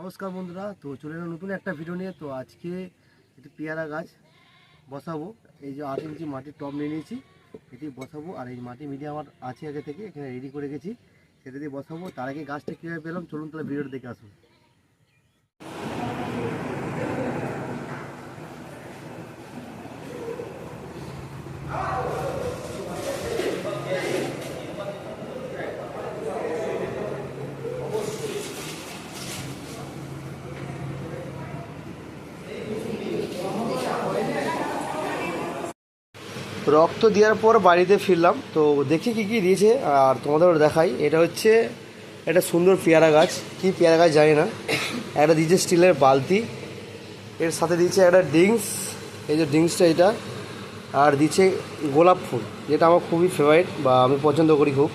নমস্কার বন্ধুরা, তো চলে এলাম নতুন একটা ভিডিও নিয়ে। তো আজকে একটি পেয়ারা গাছ বসাবো। এই যে আট ইঞ্চি মাটির টপ নিয়ে নিয়েছি, এটি বসাবো। আর এই মাটি মিডিয়া আমার আছে আগে থেকে, এখানে রেডি করে গেছি সেটা দিয়ে বসাবো। তার আগে গাছটা কীভাবে পেলাম, চলুন তাহলে ভিডিওটা দেখে আসুন। রক্ত দেওয়ার পর বাড়িতে ফিরলাম। তো দেখি কী কী দিয়েছে, আর তোমাদের দেখাই। এটা হচ্ছে একটা সুন্দর পেয়ারা গাছ। কি পেয়ারা গাছ জানি না। একটা দিয়েছে স্টিলের বালতি। এর সাথে দিয়েছে একটা ড্রিঙ্কস। এই যে ড্রিঙ্কসটা এটা। আর দিচ্ছে গোলাপ ফুল, যেটা আমার খুবই ফেভারিট বা আমি পছন্দ করি খুব।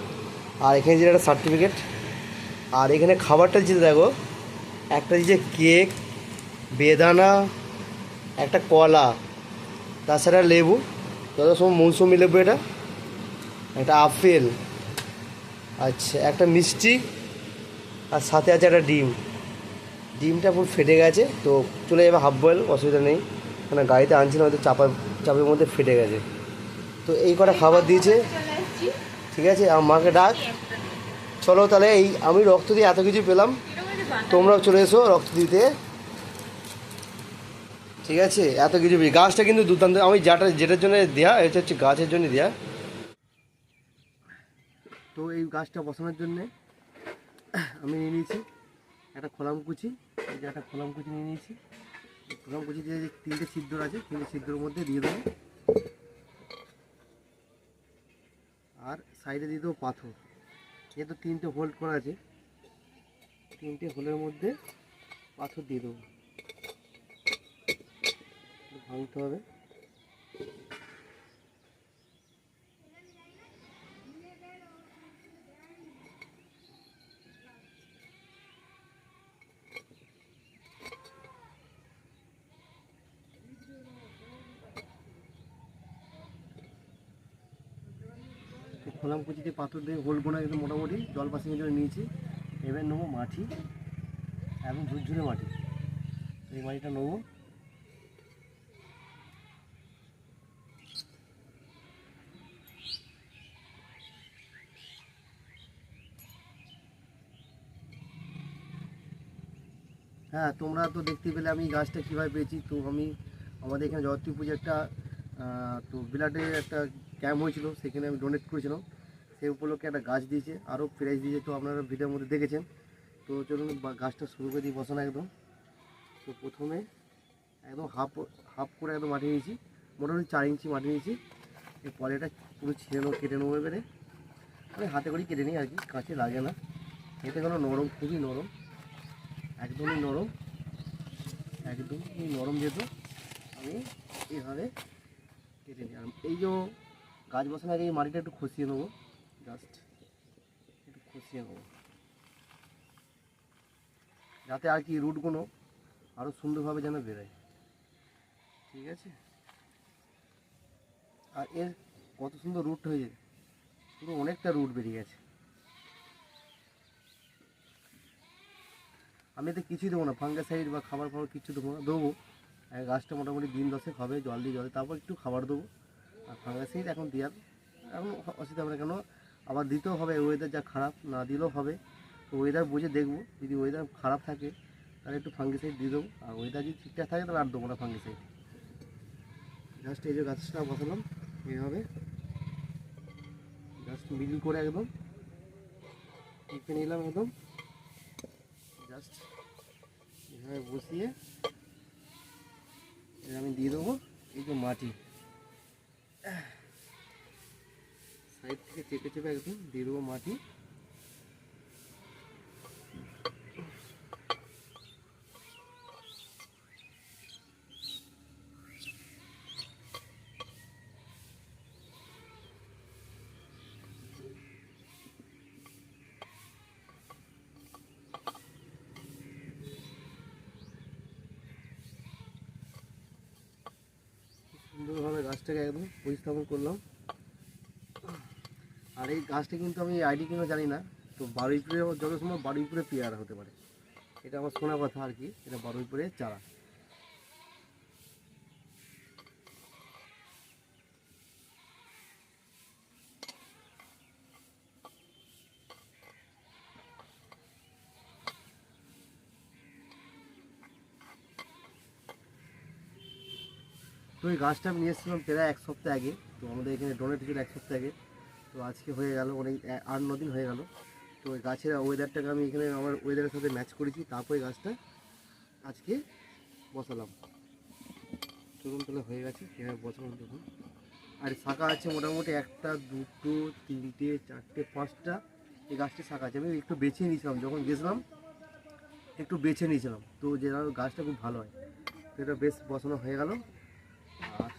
আর এখানে যে একটা সার্টিফিকেট আর এখানে খাবারটা দিচ্ছে দেখো। একটা দিচ্ছে কেক বেদানা, একটা কলা, তাছাড়া লেবু। যত সময় মৌসুমি লেবু এটা? একটা আপেল। আচ্ছা একটা মিষ্টি, আর সাথে আছে একটা ডিম। ডিমটা পুরো ফেটে গেছে, তো চলে যাবে হাফ বয়েল, অসুবিধা নেই। মানে গাড়িতে আনছিলাম হয়তো চাপা, চাপের মধ্যে ফেটে গেছে। তো এই কটা খাবার দিয়েছে। ঠিক আছে, আমার মাকে ডাক। চলো তাহলে এই, আমি রক্ত দিয়ে এত কিছু পেলাম। তোমরাও চলে এসো রক্ত দিতে। ঠিক আছে? এত কিছু গাছটা কিন্তু দুর্দান্ত। আমি যেটা যেটার জন্য দেয়া, এটা হচ্ছে গাছের জন্য দেয়া। তো এই গাছটা বসানোর জন্যে আমি নিয়ে নিয়েছি একটা খোলাম কুচি। এই যে একটা খোলাম কুচি নিয়ে নিয়েছি। এই খোলাম কুচি দিয়ে যে তিনটে ছিদ্র আছে, তিনটে ছিদ্রের মধ্যে দিয়ে দেবো। আর সাইডে দিয়ে দেবো পাথর। যেহেতু তিনটে হোল্ড করা আছে, তিনটে হোলের মধ্যে পাথর দিয়ে দেবো। ভাঙতে হবে। খোলাম কুচিতে পাথর দিয়ে হোল্ড গোনা একদম মোটামুটি জল পাসিংয়ের জন্য নিয়েছি। এবার নেব মাটি এবং ঝুরঝুরে মাটি। এই মাটিটা নেব। হ্যাঁ তোমরা তো দেখতে পেলে আমি গাছটা কীভাবে পেয়েছি। তো আমি আমাদের এখানে জগত্রী পুজো একটা তো বিলাটে একটা ক্যাম্প হয়েছিল, সেখানে আমি ডোনেট করেছিলাম। সেই উপলক্ষে একটা গাছ দিয়েছে, আরও প্রাইজ দিয়েছে, তো আপনারা ভিডিওর মধ্যে দেখেছেন। তো চলুন গাছটা শুরু করে দিই বসানো একদম। তো প্রথমে একদম হাফ হাফ করে একদম মাটি নিয়েছি, মোটামুটি চার ইঞ্চি মাটি নিয়েছি। এই পলেটা পুরো ছিঁড়ে নেব, কেটে নেব এবারে। আমি হাতে করেই কেটে নিই আর কি, কাঁচে লাগে না। এতে কোনো নরম, খুবই নরম। একদমই নরম। একদমই নরম যেহেতু, আমি এইভাবে কেটে আর এই যে গাছ বসানোর আগে এই মাটিটা একটু খসিয়ে নেব। জাস্ট একটু খসিয়ে নেব। যাতে আর কি রুটগুলো আরও সুন্দরভাবে যেন বেরোয়। ঠিক আছে? আর এর কত সুন্দর রুট হয়েছে। পুরো অনেকটা রুট বেরিয়ে গেছে। আমি এতে কিছুই দেবো না, ফাঙ্গাসাইড বা খাবার ফাবার কিছু দেবো না, দেবো। গাছটা মোটামুটি দিন দশেক হবে, জল দিয়ে জলে, তারপর একটু খাবার দেবো। আর ফাঙ্গাসাইড এখন দেওয়ার, এখন অসুবিধা হবে না, কেন আবার দিতেও হবে ওয়েদার যা খারাপ, না দিলেও হবে। তো ওয়েদার বুঝে দেখব, যদি ওয়েদার খারাপ থাকে, তাহলে একটু ফাঙ্গিসাইড দিয়ে দেবো। আর ওয়েদার যদি ঠিকঠাক থাকে, তাহলে আর দেবো না ফাঙ্গিসাইড। জাস্ট এই যে গাছটা বসালাম এইভাবে জাস্ট মিডিল করে একদম নিলাম একদম। জাস্ট এভাবে বসিয়ে এবার আমি দিয়ে দেবো এই যে মাটি সাইড থেকে চেপে চেপে একদম দিয়ে দেবো মাটি সুন্দরভাবে গাছটাকে একদম পরিস্থাপন করলাম। আর এই গাছটি কিন্তু আমি আইডি কিনা জানি না, তো বাড়ির উপরে যত সময় বাড়ির উপরে পেয়ারা হতে পারে। এটা আমার শোনা কথা আর কি, এটা বারুইপুরে চারা। তো এই গাছটা আমি নিয়ে এসেছিলাম প্রায় এক সপ্তাহ আগে। তো আমাদের এখানে ডোনেট ছিল এক সপ্তাহ আগে। তো আজকে হয়ে গেল, অনেক আট, ন দিন হয়ে গেল। তো ওই গাছের ওয়েদারটাকে আমি এখানে আমার ওয়েদারের সাথে ম্যাচ করেছি। তারপরে গাছটা আজকে বসালাম। চলুন তাহলে হয়ে গেছে কীভাবে বসালাম দেখুন। আর শাখা আছে মোটামুটি একটা, দুটো, তিনটে, চারটে, পাঁচটা। এই গাছটি শাখা আছে। আমি একটু বেছে নিয়েছিলাম। যখন গেছিলাম, একটু বেছে নিয়েছিলাম। তো যে গাছটা খুব ভালো হয়। তো এটা বেশ বসানো হয়ে গেল আর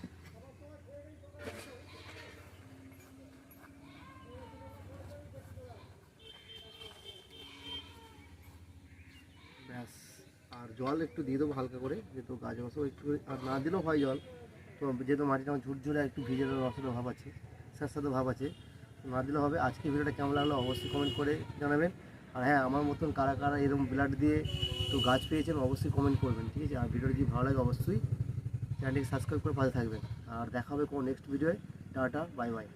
ব্যাস আর জল একটু দিয়ে দেবো হালকা করে, যেহেতু গাছ বসাবো একটু আর না দিলেও হয় জল। তো যেহেতু মাটিটা আমার ঝুরঝুরে একটু ভিজে রসের ভাব আছে স্বাস্থ্য ভাব আছে না দিলেও হবে। আজকে ভিডিওটা কেমন লাগল অবশ্যই কমেন্ট করে জানাবেন। আর হ্যাঁ আমার মতন কারা কারা এরকম ব্লাড দিয়ে তো গাছ পেয়েছেন অবশ্যই কমেন্ট করবেন, ঠিক আছে? আর ভিডিওটা যদি ভালো লাগে অবশ্যই চ্যানেলটিকে সাবস্ক্রাইব করে পাশে থাকবেন। আর দেখা হবে কোনো নেক্সট ভিডিওয়ে টাটা বাই বাই